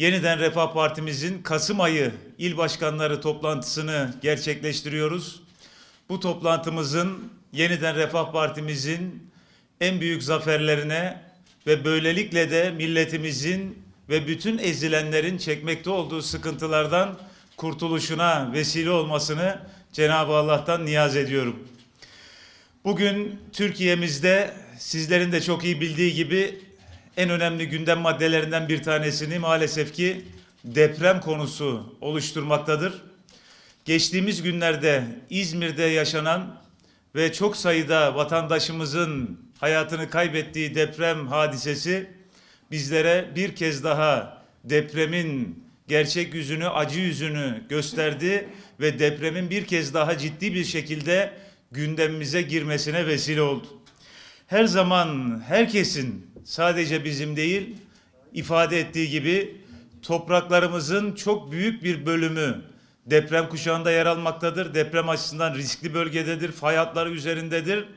Yeniden Refah Partimizin Kasım ayı il başkanları toplantısını gerçekleştiriyoruz. Bu toplantımızın Yeniden Refah Partimizin en büyük zaferlerine ve böylelikle de milletimizin ve bütün ezilenlerin çekmekte olduğu sıkıntılardan kurtuluşuna vesile olmasını Cenab-ı Allah'tan niyaz ediyorum. Bugün Türkiye'mizde sizlerin de çok iyi bildiği gibi en önemli gündem maddelerinden bir tanesini maalesef ki deprem konusu oluşturmaktadır. Geçtiğimiz günlerde İzmir'de yaşanan ve çok sayıda vatandaşımızın hayatını kaybettiği deprem hadisesi bizlere bir kez daha depremin gerçek yüzünü, acı yüzünü gösterdi ve depremin bir kez daha ciddi bir şekilde gündemimize girmesine vesile oldu. Her zaman herkesin sadece bizim değil ifade ettiği gibi topraklarımızın çok büyük bir bölümü deprem kuşağında yer almaktadır. Deprem açısından riskli bölgededir, fay hatları üzerindedir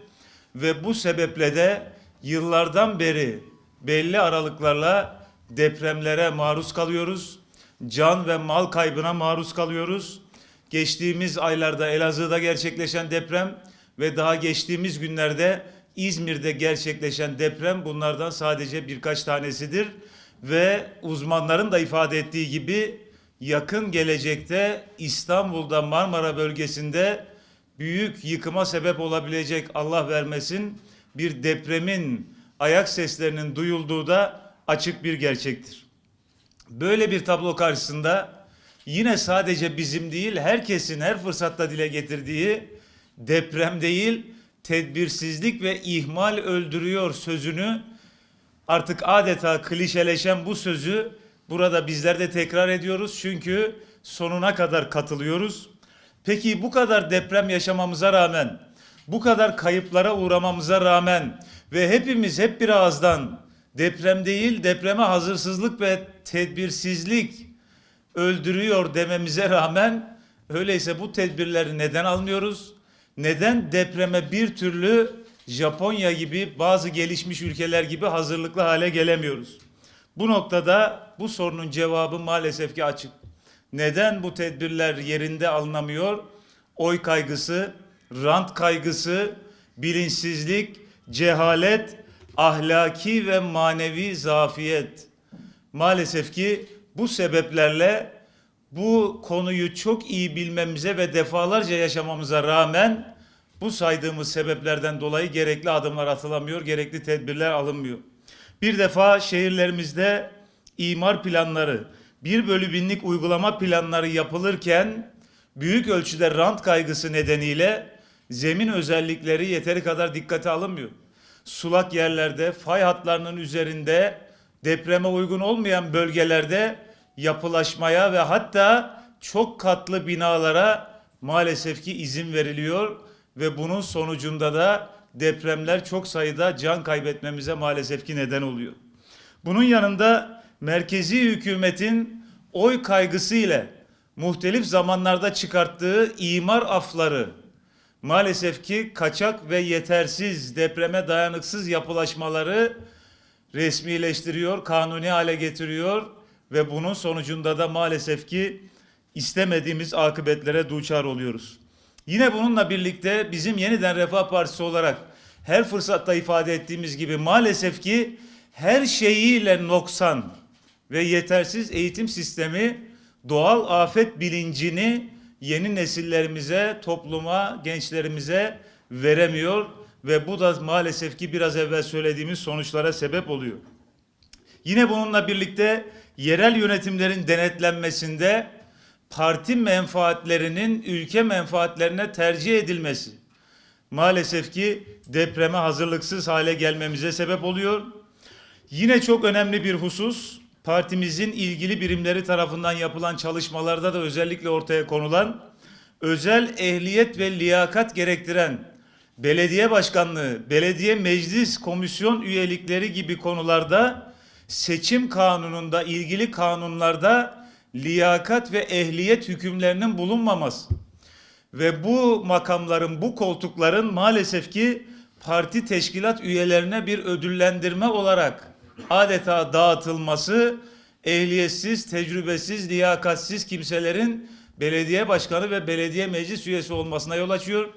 ve bu sebeple de yıllardan beri belli aralıklarla depremlere maruz kalıyoruz. Can ve mal kaybına maruz kalıyoruz. Geçtiğimiz aylarda Elazığ'da gerçekleşen deprem ve daha geçtiğimiz günlerde İzmir'de gerçekleşen deprem bunlardan sadece birkaç tanesidir ve uzmanların da ifade ettiği gibi yakın gelecekte İstanbul'da Marmara bölgesinde büyük yıkıma sebep olabilecek Allah vermesin bir depremin ayak seslerinin duyulduğu da açık bir gerçektir. Böyle bir tablo karşısında yine sadece bizim değil herkesin her fırsatta dile getirdiği deprem değil tedbirsizlik ve ihmal öldürüyor sözünü artık adeta klişeleşen bu sözü burada bizler de tekrar ediyoruz çünkü sonuna kadar katılıyoruz. Peki bu kadar deprem yaşamamıza rağmen, bu kadar kayıplara uğramamıza rağmen ve hepimiz hep bir ağızdan deprem değil depreme hazırsızlık ve tedbirsizlik öldürüyor dememize rağmen öyleyse bu tedbirleri neden almıyoruz? Neden depreme bir türlü Japonya gibi bazı gelişmiş ülkeler gibi hazırlıklı hale gelemiyoruz? Bu noktada bu sorunun cevabı maalesef ki açık. Neden bu tedbirler yerinde alınamıyor? Oy kaygısı, rant kaygısı, bilinçsizlik, cehalet, ahlaki ve manevi zafiyet. Maalesef ki bu sebeplerle bu konuyu çok iyi bilmemize ve defalarca yaşamamıza rağmen bu saydığımız sebeplerden dolayı gerekli adımlar atılamıyor, gerekli tedbirler alınmıyor. Bir defa şehirlerimizde imar planları, bir bölü binlik uygulama planları yapılırken büyük ölçüde rant kaygısı nedeniyle zemin özellikleri yeteri kadar dikkate alınmıyor. Sulak yerlerde, fay hatlarının üzerinde, depreme uygun olmayan bölgelerde yapılaşmaya ve hatta çok katlı binalara maalesef ki izin veriliyor ve bunun sonucunda da depremler çok sayıda can kaybetmemize maalesef ki neden oluyor. Bunun yanında merkezi hükümetin oy kaygısı ile muhtelif zamanlarda çıkarttığı imar afları maalesef ki kaçak ve yetersiz depreme dayanıksız yapılaşmaları resmileştiriyor, kanuni hale getiriyor ve bunun sonucunda da maalesef ki istemediğimiz akıbetlere duçar oluyoruz. Yine bununla birlikte bizim yeniden Refah Partisi olarak her fırsatta ifade ettiğimiz gibi maalesef ki her şeyiyle noksan ve yetersiz eğitim sistemi doğal afet bilincini yeni nesillerimize, topluma, gençlerimize veremiyor ve bu da maalesef ki biraz evvel söylediğimiz sonuçlara sebep oluyor. Yine bununla birlikte yerel yönetimlerin denetlenmesinde parti menfaatlerinin ülke menfaatlerine tercih edilmesi maalesef ki depreme hazırlıksız hale gelmemize sebep oluyor. Yine çok önemli bir husus partimizin ilgili birimleri tarafından yapılan çalışmalarda da özellikle ortaya konulan özel ehliyet ve liyakat gerektiren belediye başkanlığı, belediye meclis komisyon üyelikleri gibi konularda seçim kanununda ilgili kanunlarda liyakat ve ehliyet hükümlerinin bulunmaması ve bu makamların, bu koltukların maalesef ki parti teşkilat üyelerine bir ödüllendirme olarak adeta dağıtılması ehliyetsiz, tecrübesiz, liyakatsiz kimselerin belediye başkanı ve belediye meclis üyesi olmasına yol açıyor.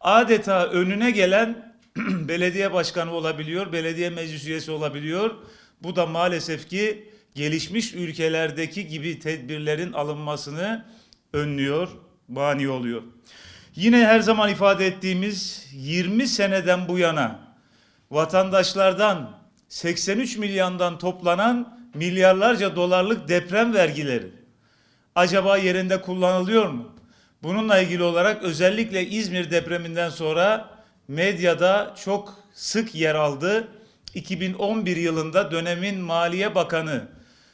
Adeta önüne gelen belediye başkanı olabiliyor, belediye meclis üyesi olabiliyor. Bu da maalesef ki gelişmiş ülkelerdeki gibi tedbirlerin alınmasını önlüyor, mani oluyor. Yine her zaman ifade ettiğimiz 20 seneden bu yana vatandaşlardan 83 milyondan toplanan milyarlarca dolarlık deprem vergileri acaba yerinde kullanılıyor mu? Bununla ilgili olarak özellikle İzmir depreminden sonra medyada çok sık yer aldı. 2011 yılında dönemin Maliye Bakanı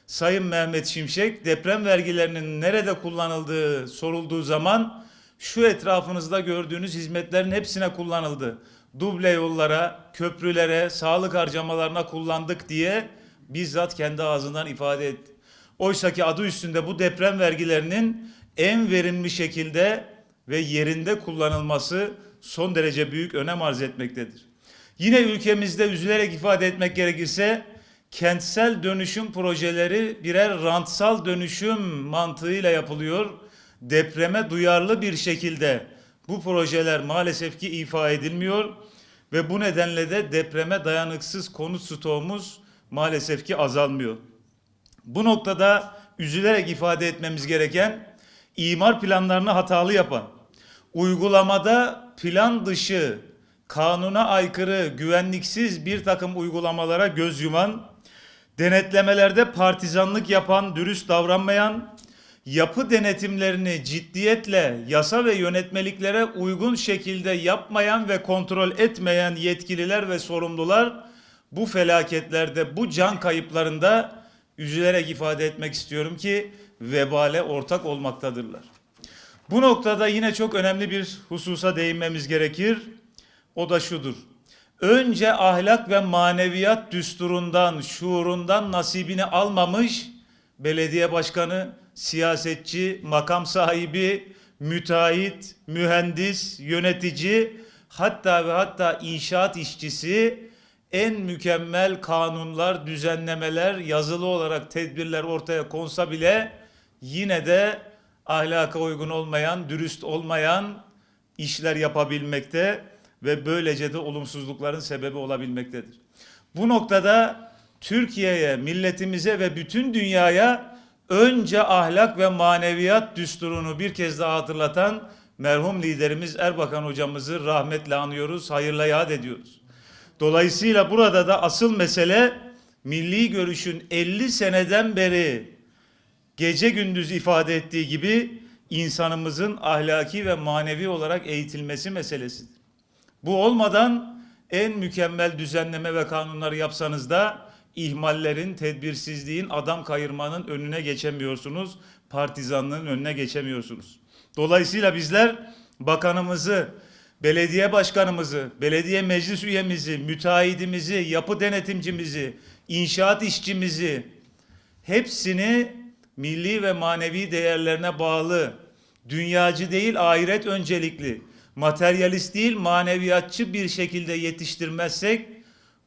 Sayın Mehmet Şimşek deprem vergilerinin nerede kullanıldığı sorulduğu zaman şu etrafınızda gördüğünüz hizmetlerin hepsine kullanıldı. Duble yollara, köprülere, sağlık harcamalarına kullandık diye bizzat kendi ağzından ifade etti. Oysa ki adı üstünde bu deprem vergilerinin en verimli şekilde ve yerinde kullanılması son derece büyük önem arz etmektedir. Yine ülkemizde üzülerek ifade etmek gerekirse kentsel dönüşüm projeleri birer rantsal dönüşüm mantığıyla yapılıyor. Depreme duyarlı bir şekilde bu projeler maalesef ki ifa edilmiyor ve bu nedenle de depreme dayanıksız konut stoğumuz maalesef ki azalmıyor. Bu noktada üzülerek ifade etmemiz gereken imar planlarını hatalı yapan, uygulamada plan dışı, kanuna aykırı, güvenliksiz bir takım uygulamalara göz yuman, denetlemelerde partizanlık yapan, dürüst davranmayan, yapı denetimlerini ciddiyetle yasa ve yönetmeliklere uygun şekilde yapmayan ve kontrol etmeyen yetkililer ve sorumlular bu felaketlerde, bu can kayıplarında üzülerek ifade etmek istiyorum ki vebale ortak olmaktadırlar. Bu noktada yine çok önemli bir hususa değinmemiz gerekir. O da şudur. Önce ahlak ve maneviyat düsturundan, şuurundan nasibini almamış belediye başkanı, siyasetçi, makam sahibi, müteahhit, mühendis, yönetici, hatta ve hatta inşaat işçisi en mükemmel kanunlar, düzenlemeler, yazılı olarak tedbirler ortaya konsa bile yine de ahlaka uygun olmayan, dürüst olmayan işler yapabilmekte ve böylece de olumsuzlukların sebebi olabilmektedir. Bu noktada Türkiye'ye, milletimize ve bütün dünyaya önce ahlak ve maneviyat düsturunu bir kez daha hatırlatan merhum liderimiz Erbakan hocamızı rahmetle anıyoruz, hayırla yad ediyoruz. Dolayısıyla burada da asıl mesele milli görüşün 50 seneden beri gece gündüz ifade ettiği gibi insanımızın ahlaki ve manevi olarak eğitilmesi meselesidir. Bu olmadan en mükemmel düzenleme ve kanunları yapsanız da ihmallerin, tedbirsizliğin, adam kayırmanın önüne geçemiyorsunuz. Partizanlığın önüne geçemiyorsunuz. Dolayısıyla bizler bakanımızı, belediye başkanımızı, belediye meclis üyemizi, müteahhidimizi, yapı denetimcimizi, inşaat işçimizi hepsini milli ve manevi değerlerine bağlı, dünyacı değil ahiret öncelikli, materyalist değil maneviyatçı bir şekilde yetiştirmezsek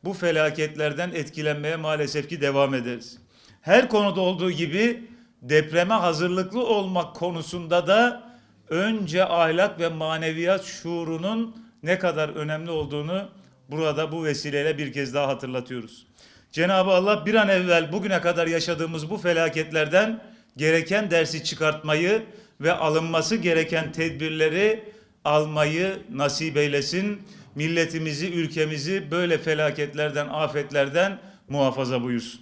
bu felaketlerden etkilenmeye maalesef ki devam ederiz. Her konuda olduğu gibi depreme hazırlıklı olmak konusunda da önce ahlak ve maneviyat şuurunun ne kadar önemli olduğunu burada bu vesileyle bir kez daha hatırlatıyoruz. Cenab-ı Allah bir an evvel bugüne kadar yaşadığımız bu felaketlerden gereken dersi çıkartmayı ve alınması gereken tedbirleri almayı nasip eylesin. Milletimizi, ülkemizi böyle felaketlerden, afetlerden muhafaza buyursun.